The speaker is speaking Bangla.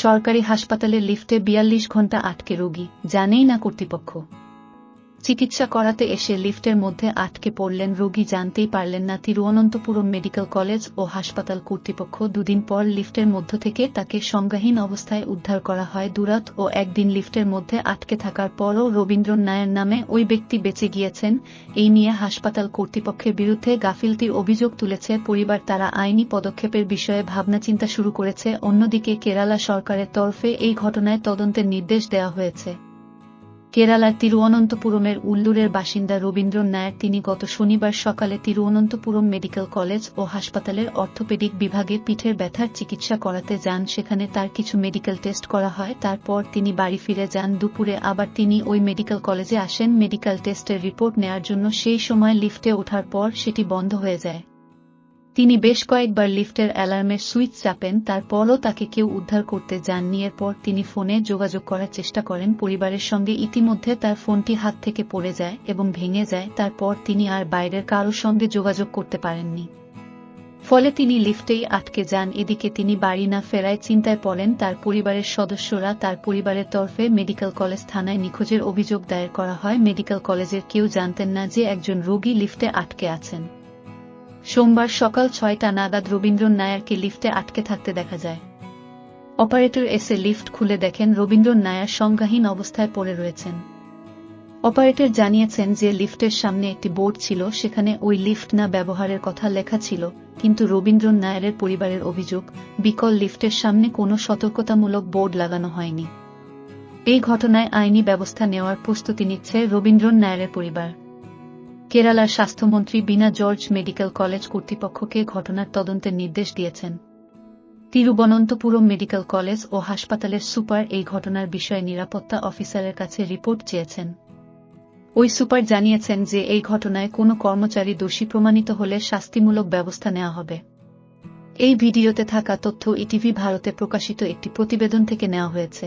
সরকারি হাসপাতালের লিফটে বিয়াল্লিশ ঘণ্টা আটকে রোগী জানেই না কর্তৃপক্ষ। চিকিৎসা করাতে এসে লিফটের মধ্যে আটকে পড়লেন রোগী জানতেই পারলেন না তিরুঅনন্তপুরম মেডিকেল কলেজ ও হাসপাতাল কর্তৃপক্ষ দুদিন পর লিফটের মধ্য থেকে তাকে সংজ্ঞাহীন অবস্থায় উদ্ধার করা হয়। দুরাত ও একদিন লিফটের মধ্যে আটকে থাকার পরও রবীন্দ্র নায়ের নামে ওই ব্যক্তি বেঁচে গিয়েছেন। এই নিয়ে হাসপাতাল কর্তৃপক্ষের বিরুদ্ধে গাফিলতির অভিযোগ তুলেছে পরিবার। তারা আইনি পদক্ষেপের বিষয়ে ভাবনাচিন্তা শুরু করেছে। অন্যদিকে কেরালা সরকারের তরফে এই ঘটনায় তদন্তের নির্দেশ দেওয়া হয়েছে। কেরালার তিরুঅনন্তপুরমের উল্লুরের বাসিন্দা রবীন্দ্র নায়ার তিনি গত শনিবার সকালে তিরুঅনন্তপুরম মেডিকেল কলেজ ও হাসপাতালের অর্থোপেডিক বিভাগে পিঠের ব্যথার চিকিৎসা করাতে যান। সেখানে তার কিছু মেডিকেল টেস্ট করা হয়। তারপর তিনি বাড়ি ফিরে যান। দুপুরে আবার তিনি ওই মেডিকেল কলেজে আসেন। মেডিকেল টেস্টের রিপোর্ট নেয়ার জন্য সেই সময় লিফটে ওঠার পর সেটি বন্ধ হয়ে যায়। তিনি বেশ কয়েকবার লিফটের অ্যালার্মের সুইচ চাপেন, তারপরও তাকে কেউ উদ্ধার করতে যাননি। এরপর তিনি ফোনে যোগাযোগ করার চেষ্টা করেন। পরিবারের সঙ্গে ইতিমধ্যে তার ফোনটি হাত থেকে পড়ে যায় এবং ভেঙে যায়। তারপর তিনি আর বাইরের কারোর সঙ্গে যোগাযোগ করতে পারেননি। ফলে তিনি লিফটেই আটকে যান। এদিকে তিনি বাড়ি না ফেরায় চিন্তায় পড়েন। তার পরিবারের সদস্যরা তার পরিবারের তরফে মেডিকেল কলেজ থানায় নিখোঁজের অভিযোগ দায়ের করা হয়। মেডিকেল কলেজের কেউ জানতেন না যে একজন রোগী লিফটে আটকে আছেন। সোমবার সকাল ছয়টা নাগাদ রবীন্দ্র নায়ারকে লিফটে আটকে থাকতে দেখা যায়। অপারেটর এসে লিফট খুলে দেখেন রবীন্দ্রন নায়ার সংজ্ঞাহীন অবস্থায় পড়ে রয়েছেন। অপারেটর জানিয়েছেন যে লিফটের সামনে একটি বোর্ড ছিল, সেখানে ওই লিফট না ব্যবহারের কথা লেখা ছিল, কিন্তু রবীন্দ্র নায়ারের পরিবারের অভিযোগ, বিকল লিফটের সামনে কোনো সতর্কতামূলক বোর্ড লাগানো হয়নি। এই ঘটনায় আইনি ব্যবস্থা নেওয়ার প্রস্তুতি নিচ্ছে রবীন্দ্রন নায়ারের পরিবার। কেরালার স্বাস্থ্যমন্ত্রী বিনা জর্জ মেডিকেল কলেজ কর্তৃপক্ষকে ঘটনার তদন্তের নির্দেশ দিয়েছেন। তিরুবনন্তপুরম মেডিকেল কলেজ ও হাসপাতালের সুপার এই ঘটনার বিষয়ে নিরাপত্তা অফিসারের কাছে রিপোর্ট চেয়েছেন। ওই সুপার জানিয়েছেন যে এই ঘটনায় কোনো কর্মচারী দোষী প্রমাণিত হলে শাস্তিমূলক ব্যবস্থা নেওয়া হবে। এই ভিডিওতে থাকা তথ্য ইটিভি ভারতে প্রকাশিত একটি প্রতিবেদন থেকে নেওয়া হয়েছে।